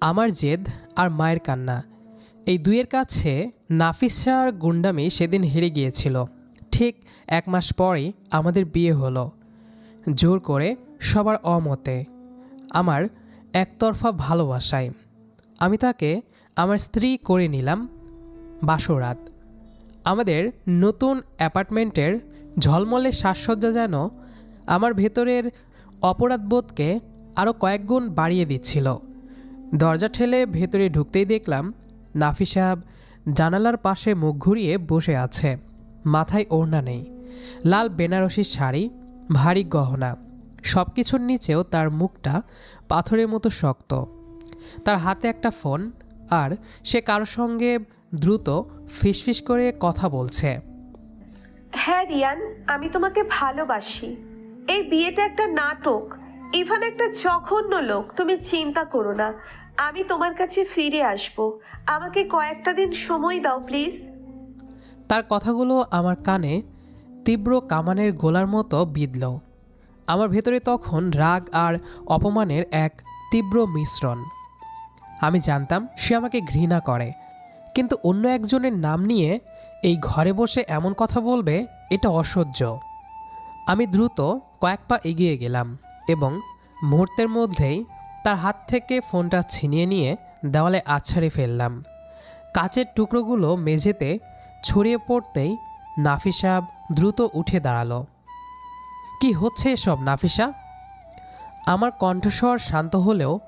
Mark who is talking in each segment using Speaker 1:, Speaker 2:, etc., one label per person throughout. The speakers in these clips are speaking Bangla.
Speaker 1: আমার জেদ আর মায়ের কান্না। এই দুয়ের কাছে নাফিসার গুন্ডামি সেদিন হেরে গিয়েছিল। ঠিক এক মাস পরেই আমাদের বিয়ে হলো। জোর করে সবার অমতে। আমার একতরফা ভালোবাসায়। আমি তাকে আমার স্ত্রী করে নিলাম বাসরাত। আমাদের নতুন অ্যাপার্টমেন্টের ঝলমলে সাজসজ্জা যেন আমার ভেতরের অপরাধবোধকে আরও কয়েকগুণ বাড়িয়ে দিচ্ছিল। দরজা ঠেলে ভেতরে ঢুকতেই দেখলাম নাফি সাহেব জানালার পাশে মুখ ঘুরিয়ে বসে আছে, মাথায় ওড়না নেই। লাল বেনারসি শাড়ি, ভারী গহনা সব কিছুর নিচেও তার মুখটা পাথরের মতো শক্ত। তার হাতে একটা ফোন আর সে কারোর সঙ্গে দ্রুত ফিসফিস করে কথা বলছে।
Speaker 2: হ্যাঁ রিয়ান, আমি তোমাকে ভালোবাসি। এই বিয়েটা একটা নাটক। ইভান একটা জঘন্য লোক, তুমি চিন্তা করো না। আমি তোমার কাছে ফিরে আসব। আমাকে কয়েকটা দিন সময় দাও, প্লিজ।
Speaker 1: তার কথাগুলো আমার কানে তীব্র কামানের গোলার মতো বিঁধল। আমার ভেতরে তখন রাগ আর অপমানের এক তীব্র মিশ্রণ। আমি জানতাম সে আমাকে ঘৃণা করে। কিন্তু অন্য একজনের নাম নিয়ে এই ঘরে বসে এমন কথা বলবে, এটা অসহ্য। আমি দ্রুত কয়েক পা এগিয়ে গেলাম। এবং মুহূর্তের মধ্যেই তার হাত থেকে ফোনটা ছিনিয়ে নিয়ে দেওয়ালে আছাড়ে ফেললাম। কাচের টুকরোগুলো মেঝেতে ছড়িয়ে পড়তেই নাফিসা দ্রুত উঠে দাঁড়াল। কি হচ্ছে এসব, নাফিসা? আমার কণ্ঠস্বর শান্ত হলেও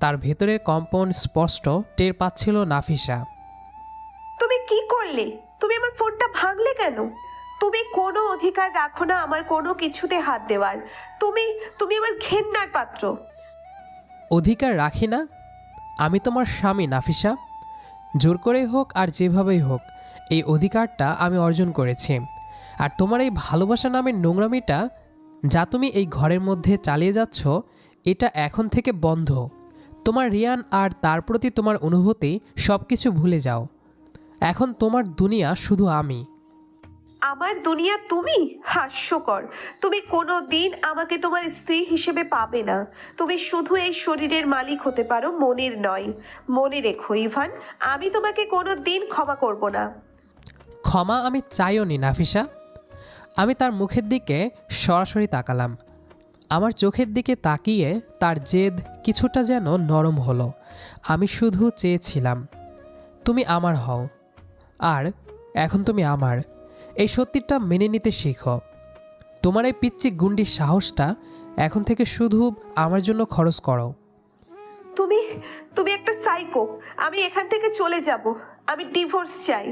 Speaker 1: তার ভেতরের কম্পন স্পষ্ট টের পাচ্ছিল নাফিসা।
Speaker 2: তুমি কি করলে? তুমি আমার ফোনটা ভাঙলে কেন? তুমি কোনো অধিকার রাখো না আমার কোনো কিছুতে হাত দেওয়ার। তুমি তুমি আমার ঘেন্নার পাত্র।
Speaker 1: অধিকার রাখি না? আমি তোমার স্বামী, নাফিসা। জোর করেই হোক আর যেভাবেই হোক, এই অধিকারটা আমি অর্জন করেছি। আর তোমার এই ভালোবাসা নামের নোংরামিটা যা তুমি এই ঘরের মধ্যে চালিয়ে যাচ্ছ, এটা এখন থেকে বন্ধ। তোমার রিয়ান আর তার প্রতি তোমার অনুভূতি সব কিছু ভুলে যাও। এখন তোমার দুনিয়া শুধু আমি।
Speaker 2: আমার দুনিয়া তুমি? হাস্যকর। তুমি কোনো দিন আমাকে তোমার স্ত্রী হিসেবে পাবে না। তুমি শুধু এই শরীরের মালিক হতে পারো, মনের নয়। মনে রেখো, ইভান, আমি তোমাকে কোনো দিন ক্ষমা করব না।
Speaker 1: ক্ষমা আমি চাইও নি, নাফিসা। আমি তার মুখের দিকে সরাসরি তাকালাম। আমার চোখের দিকে তাকিয়ে তার জেদ কিছুটা যেন নরম হলো। আমি শুধু চেয়েছিলাম, তুমি আমার হও। আর এখন তুমি আমার। এই সত্যিটা মেনে নিতে শিখো। তোমার এই পিচ্ছি গুন্ডির সাহসটা এখন থেকে শুধু আমার জন্য খরচ করো।
Speaker 2: তুমি তুমি একটা সাইকো আমি এখান থেকে চলে যাব। আমি ডিভোর্স চাই।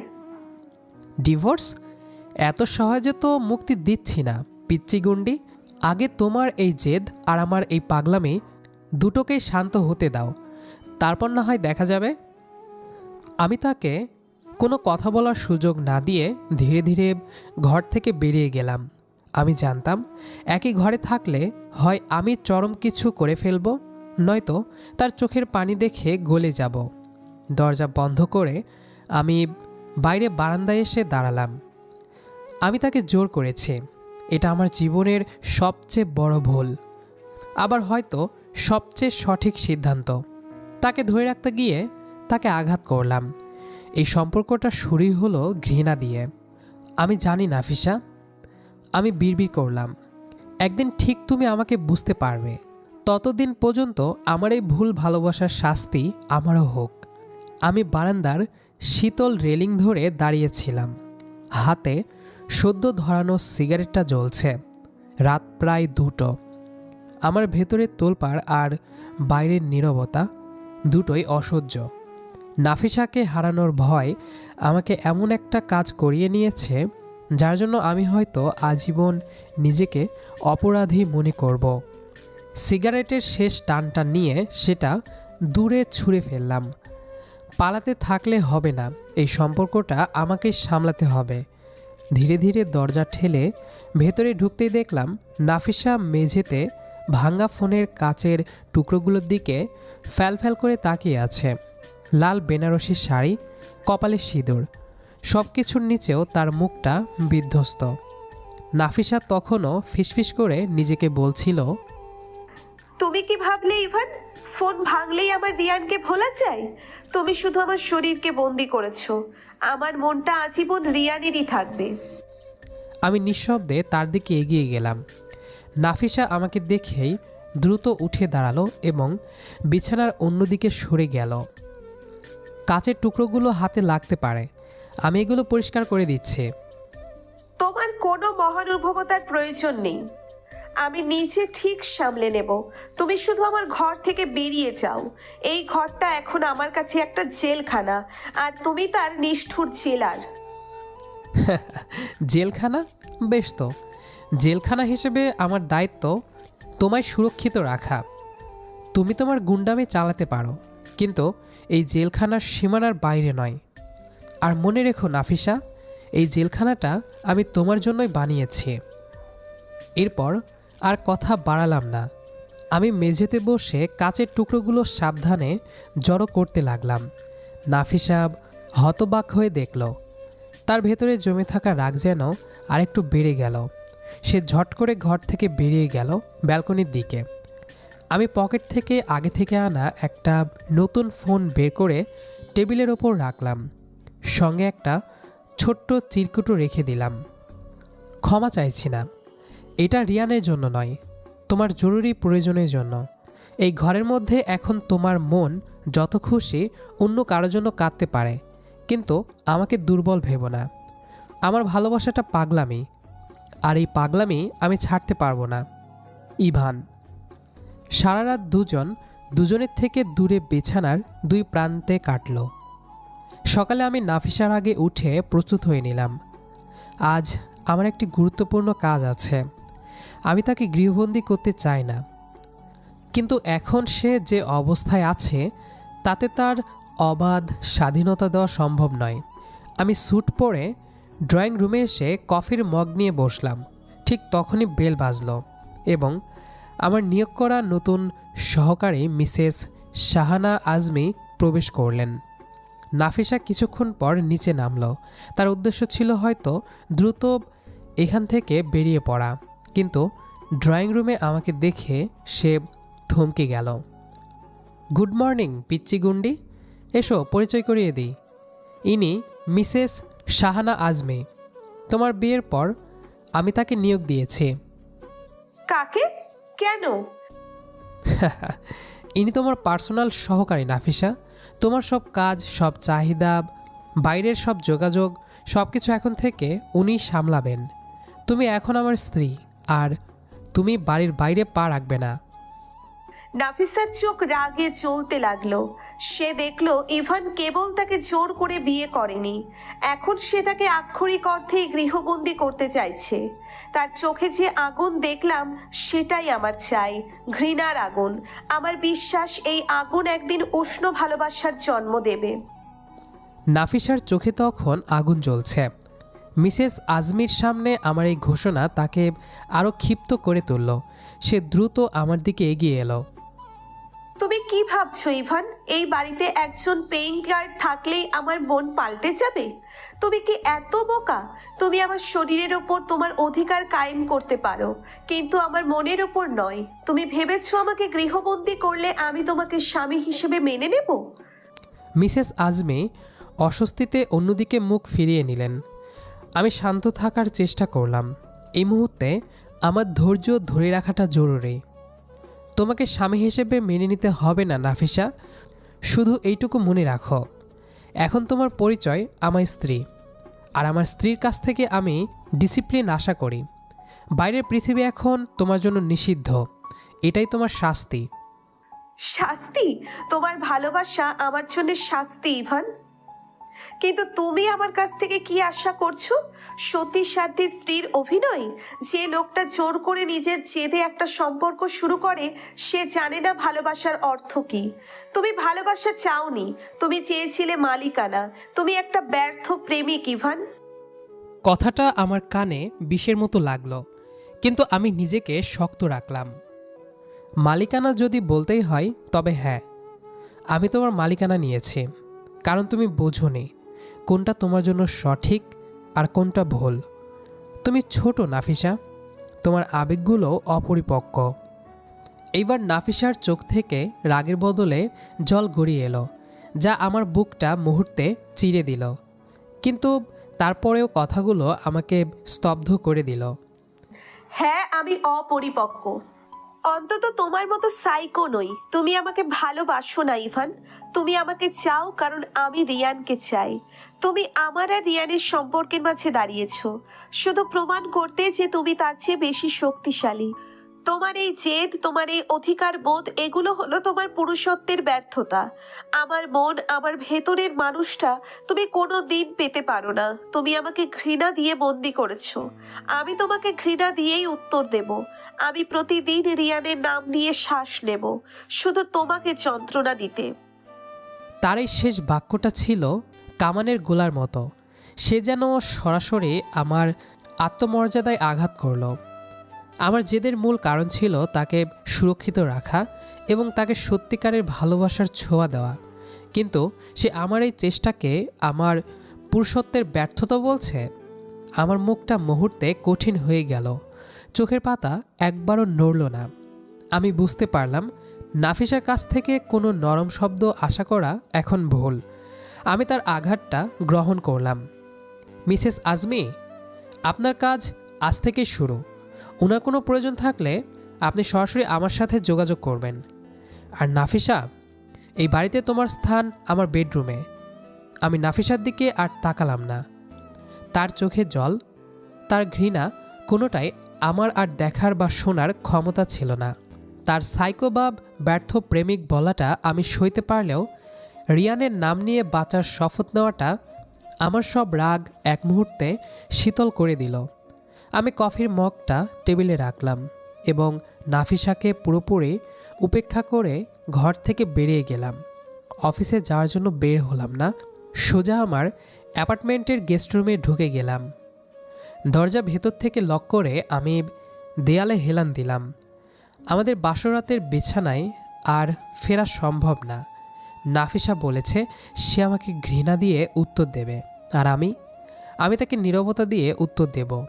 Speaker 1: ডিভোর্স এত সহজে তো মুক্তি দিচ্ছি না পিচ্চি গুন্ডি। আগে তোমার এই জেদ আর আমার এই পাগলামি দুটোকেই শান্ত হতে দাও। তারপর না হয় দেখা যাবে। আমি তাকে কোনো কথা বলার সুযোগ না দিয়ে ধীরে ধীরে ঘর থেকে বেরিয়ে গেলাম। আমি জানতাম, একই ঘরে থাকলে হয় আমি চরম কিছু করে ফেলব, নয়তো তার চোখের পানি দেখে গলে যাব। দরজা বন্ধ করে আমি বাইরে বারান্দায় এসে দাঁড়ালাম। আমি তাকে জোর করেছি, এটা আমার জীবনের সবচেয়ে বড় ভুল, আবার হয়তো সবচেয়ে সঠিক সিদ্ধান্ত। তাকে ধরে রাখতে গিয়ে তাকে আঘাত করলাম। এই সম্পর্কটা শুরুই হলো ঘৃণা দিয়ে। আমি জানি না, ফিসা। আমি বিড়বিড় করলাম। একদিন ঠিক তুমি আমাকে বুঝতে পারবে। ততদিন পর্যন্ত আমার এই ভুল ভালোবাসার শাস্তি আমারও হোক। আমি বারান্দার শীতল রেলিং ধরে দাঁড়িয়েছিলাম। হাতে সদ্য ধরানো সিগারেটটা জ্বলছে। রাত প্রায় দুটো। আমার ভেতরে তোলপাড় আর বাইরের নীরবতা দুটোই অসহ্য। নাফিসাকে হারানোর ভয় আমাকে এমন একটা কাজ করিয়ে নিয়েছে, যার জন্য আমি হয়তো আজীবন নিজেকে অপরাধী মনে করব। সিগারেটের শেষ টানটা নিয়ে সেটা দূরে ছুঁড়ে ফেললাম। পালাতে থাকলে হবে না, এই সম্পর্কটা আমাকে সামলাতে হবে। ধীরে ধীরে দরজা ঠেলে ভেতরে ঢুকতেই দেখলাম নাফিসা মেঝেতে ভাঙ্গা ফোনের কাচের টুকরোগুলোর দিকে ফ্যাল করে তাকিয়ে আছে। লাল বেনারসি শাড়ি কপালে সিঁদুর। সব কিছুর নিচেও তার মুখটা বিধ্বস্ত। নাফিসা তখনও ফিসফিস করে নিজেকে বলছিল
Speaker 2: তুমি কি ভাবলে ইভান? ফোন ভাঙলেই আমার রিয়ানকে ভোলা যায়? তুমি শুধু আমার শরীরকে বন্দি করেছ। আমার মনটা আজীবন রিয়ানেরই থাকবে।
Speaker 1: আমি নিঃশব্দে তার দিকে এগিয়ে গেলাম। নাফিসা আমাকে দেখেই দ্রুত উঠে দাঁড়াল এবং বিছানার অন্যদিকে সরে গেল। কাচের টুকরোগুলো হাতে লাগতে পারে। আমি এগুলো পরিষ্কার করে দিচ্ছি।
Speaker 2: তোমার কোনো মহানুভবতার প্রয়োজন নেই। আমি নিজে ঠিক সামলে নেব। তুমি শুধু আমার ঘর থেকে বেরিয়ে যাও। এই ঘরটা এখন আমার কাছে একটা জেলখানা আর তুমি তার নিষ্ঠুর জেলার।
Speaker 1: জেলখানা? বেশ তো। জেলখানা হিসেবে আমার দায়িত্ব তোমায় সুরক্ষিত রাখা। তুমি তোমার গুন্ডামি চালাতে পারো। কিন্তু এই জেলখানার সীমানার বাইরে নয়। আর মনে রেখো নাফিসা, এই জেলখানাটা আমি তোমার জন্যই বানিয়েছি। এরপর আর কথা বাড়ালাম না। আমি মেঝেতে বসে কাচের টুকরোগুলো সাবধানে জড়ো করতে লাগলাম। নাফিসা হতবাক হয়ে দেখল, তার ভেতরে জমে থাকা রাগ যেন আরেকটু বেড়ে গেল। সে ঝট করে ঘর থেকে বেরিয়ে গেল ব্যালকনির দিকে। আমি পকেট থেকে আগে থেকে আনা একটা নতুন ফোন বের করে টেবিলের ওপর রাখলাম। সঙ্গে একটা ছোট্ট চিরকুটো রেখে দিলাম। ক্ষমা চাইছি না। এটা রিয়ানের জন্য নয়, তোমার জরুরি প্রয়োজনের জন্য। এই ঘরের মধ্যে এখন তোমার মন যত খুশি অন্য কারোর জন্য কাঁদতে পারে, কিন্তু আমাকে দুর্বল ভেবো না। আমার ভালোবাসাটা পাগলামি, আর এই পাগলামি আমি ছাড়তে পারব না। ইভান সারা রাত দুজন, দুজনের থেকে দূরে বিছানার দুই প্রান্তে কাটল। সকালে আমি নাফিসার আগে উঠে প্রস্তুত হয়ে নিলাম। আজ আমার একটি গুরুত্বপূর্ণ কাজ আছে। আমি তাকে গৃহবন্দী করতে চাই না। কিন্তু এখন সে যে অবস্থায় আছে, তাতে তার অবাধ স্বাধীনতা দেওয়া সম্ভব নয়। আমি স্যুট পরে ড্রয়িং রুমে এসে কফির মগ নিয়ে বসলাম। ঠিক তখনই বেল বাজলো এবং আমার নিয়োগ করা নতুন সহকারী মিসেস শাহানা আজমি প্রবেশ করলেন। নাফিসা কিছুক্ষণ পর নিচে নামলো। তার উদ্দেশ্য ছিল হয়তো দ্রুত এখান থেকে বেরিয়ে পড়া, কিন্তু ড্রয়িং রুমে আমাকে দেখে সে থমকে গেল। গুড মর্নিং, পিচ্চি গুন্ডি। এসো, পরিচয় করিয়ে দিই। ইনি মিসেস শাহানা আজমি। তোমার বিয়ের পর আমি তাকে নিয়োগ দিয়েছি।
Speaker 2: কাকে? কেন?
Speaker 1: ইনি তোমার পার্সোনাল সহকারী নাফিসা। তোমার সব কাজ সব চাহিদা বাইরের সব যোগাযোগ সব কিছু এখন থেকে উনি সামলাবেন। তুমি এখন আমার স্ত্রী আর তুমি বাড়ির বাইরে পা রাখবে না।
Speaker 2: নাফিসার চোখ রাগে চলতে লাগল। সে দেখল ইভান কেবল তাকে জোর করে বিয়ে করেনি। এখন সে তাকে আক্ষরিক অর্থেই গৃহবন্দী করতে চাইছে। তার চোখে যে আগুন দেখলাম, সেটাই আমার চাই, ঘৃণার আগুন। আমার বিশ্বাস, এই আগুন একদিন উষ্ণ ভালোবাসার জন্ম দেবে।
Speaker 1: নাফিসার চোখে তখন আগুন জ্বলছে। মিসেস আজমির সামনে আমার এই ঘোষণা তাকে আরও ক্ষিপ্ত করে তুলল। সে দ্রুত আমার দিকে এগিয়ে এলো।
Speaker 2: তুমি কি ভাবছ, ইভান? এই বাড়িতে একজন পেইং গার্ড থাকলেই আমার মন পাল্টে যাবে? তুমি কি এত বোকা? তুমি আমার শরীরের ওপর তোমার অধিকার কায়েম করতে পারো, কিন্তু আমার মনের ওপর নয়। তুমি ভেবেছো আমাকে গৃহবন্দী করলে আমি তোমাকে স্বামী হিসেবে মেনে নেব?
Speaker 1: মিসেস আজমি অস্বস্তিতে অন্যদিকে মুখ ফিরিয়ে নিলেন। আমি শান্ত থাকার চেষ্টা করলাম। এই মুহূর্তে আমার ধৈর্য ধরে রাখাটা জরুরি। তোমাকে স্বামী হিসেবে মেনে নিতে হবে না, নাফিসা। শুধু এইটুকু মনে রাখো। এখন তোমার পরিচয় আমার স্ত্রী। আর আমার স্ত্রীর কাছ থেকে আমি ডিসিপ্লিন আশা করি। বাইরের পৃথিবী এখন তোমার জন্য নিষিদ্ধ। এটাই তোমার শাস্তি।
Speaker 2: শাস্তি? তোমার ভালোবাসা আমার জন্য শাস্তি, ইভান। কিন্তু তুমি আমার কাছ থেকে কি আশা করছ? সতী সাধ্যী স্ত্রীর অভিনয়? যে লোকটা জোর করে নিজের জেদে একটা সম্পর্ক শুরু করে, সে জানে না ভালোবাসার অর্থ কি। তুমি ভালোবাসা চাওনি, তুমি চেয়েছিলে মালিকানা, তুমি একটা ব্যর্থ প্রেমিক, ইভান।
Speaker 1: কথাটা আমার কানে বিষের মতো লাগল, কিন্তু আমি নিজেকে শক্ত রাখলাম। মালিকানা যদি বলতেই হয়, তবে হ্যাঁ আমি তোমার মালিকানা নিয়েছি, কারণ তুমি বোঝোনি কোনটা তোমার জন্য সঠিক আর কোনটা ভুল? তুমি ছোট, নাফিসা। তোমার আবেগগুলো অপরিপক্ক। এইবার নাফিসার চোখ থেকে রাগের বদলে জল গড়িয়ে এলো, যা আমার বুকটা মুহূর্তে চিরে দিল। কিন্তু তারপরেও কথাগুলো আমাকে স্তব্ধ করে দিল।
Speaker 2: হ্যাঁ আমি অপরিপক্ক। অন্তত তোমার মতো সাইকো নই। তুমি আমাকে ভালোবাসো না, ইভান। তুমি আমাকে চাও কারণ আমি রিয়ানকে চাই। তুমি আমার আর রিয়ানের সম্পর্কের মাঝে দাঁড়িয়েছো। শুধু প্রমাণ করতে যে তুমি তার চেয়ে বেশি শক্তিশালী। তোমার এই জেদ, তোমার এই অধিকার বোধ, এগুলো হলো তোমার পুরুষত্বের ব্যর্থতা। আমার মন, আমার ভেতরের মানুষটা তুমি কোনো দিন পেতে পারো না। তুমি আমাকে ঘৃণা দিয়ে বন্দি করেছ। আমি তোমাকে ঘৃণা দিয়েই উত্তর দেব। আমি প্রতিদিন রিয়ানের নাম নিয়ে শ্বাস নেব। শুধু তোমাকে যন্ত্রণা দিতে।
Speaker 1: তার এই শেষ বাক্যটা ছিল কামানের গোলার মতো। সে যেন সরাসরি আমার আত্মমর্যাদায় আঘাত করল। আমার জেদের মূল কারণ ছিল তাকে সুরক্ষিত রাখা এবং তাকে সত্যিকারের ভালোবাসার ছোঁয়া দেওয়া। কিন্তু সে আমার এই চেষ্টাকে আমার পুরুষত্বের ব্যর্থতা বলছে? আমার মুখটা মুহূর্তে কঠিন হয়ে গেল। চোখের পাতা একবারও নড়ল না। আমি বুঝতে পারলাম, নাফিসার কাছ থেকে কোনো নরম শব্দ আশা করা এখন ভুল। আমি তার আঘাতটা গ্রহণ করলাম। মিসেস আজমি, আপনার কাজ আজ থেকে শুরু। ওনার কোনো প্রয়োজন থাকলে আপনি সরাসরি আমার সাথে যোগাযোগ করবেন। আর নাফিসা, এই বাড়িতে তোমার স্থান আমার বেডরুমে। আমি নাফিসার দিকে আর তাকালাম না। তার চোখে জল, তার ঘৃণা কোনোটাই আমার আর দেখার বা শোনার ক্ষমতা ছিল না। তার সাইকোবাব, ব্যর্থ প্রেমিক বলাটা আমি সইতে পারলেও, রিয়ানের নাম নিয়ে বাঁচার শপথ নেওয়াটা আমার সব রাগ এক মুহূর্তে শীতল করে দিল। আমি কফির মগটা টেবিলে রাখলাম এবং নাফিসাকে পুরোপুরি উপেক্ষা করে ঘর থেকে বেরিয়ে গেলাম। অফিসে যাওয়ার জন্য বের হলাম না। সোজা আমার অ্যাপার্টমেন্টের গেস্ট রুমে ঢুকে গেলাম। দরজা ভেতর থেকে লক করে আমি দেয়ালে হেলান দিলাম। আমাদের বাসরাতের বিছানায় আর ফেরা সম্ভব না। নাফিসা বলেছে, সে আমাকে ঘৃণা দিয়ে উত্তর দেবে আর আমি আমি তাকে নীরবতা দিয়ে উত্তর দেব।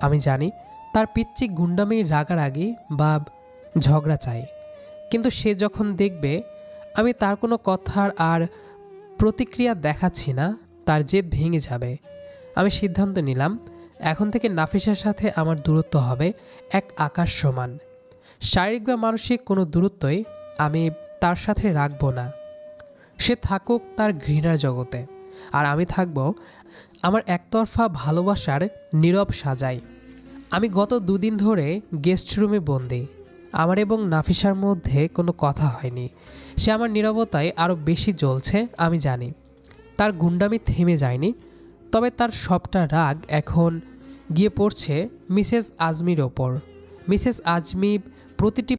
Speaker 1: আমি জানি তার পিচ্ছি গুন্ডামির রাগারাগি বা ঝগড়া চাই। কিন্তু সে যখন দেখবে আমি তার কোনো কথার আর প্রতিক্রিয়া দেখাচ্ছি না, তার জেদ ভেঙে যাবে। আমি সিদ্ধান্ত নিলাম এখন থেকে নাফিসার সাথে আমার দূরত্ব হবে এক আকাশ সমান। শারীরিক বা মানসিক কোনো দূরত্বই আমি তার সাথে রাখব না। সে থাকুক তার ঘৃণার জগতে। আর আমি থাকব আমার একতরফা ভালোবাসার নীরব সাজাই আমি গত দুদিন ধরে গেস্ট রুমে বন্দি। আমার এবং নাফিসার মধ্যে কোনো কথা হয়নি। সে আমার নীরবতায় আরও বেশি জ্বলছে, আমি জানি। তার গুন্ডামি থেমে যায়নি। তবে তার সবটা রাগ এখন গিয়ে পড়ছে মিসেস আজমির ওপর। মিসেস আজমি প্রতিটি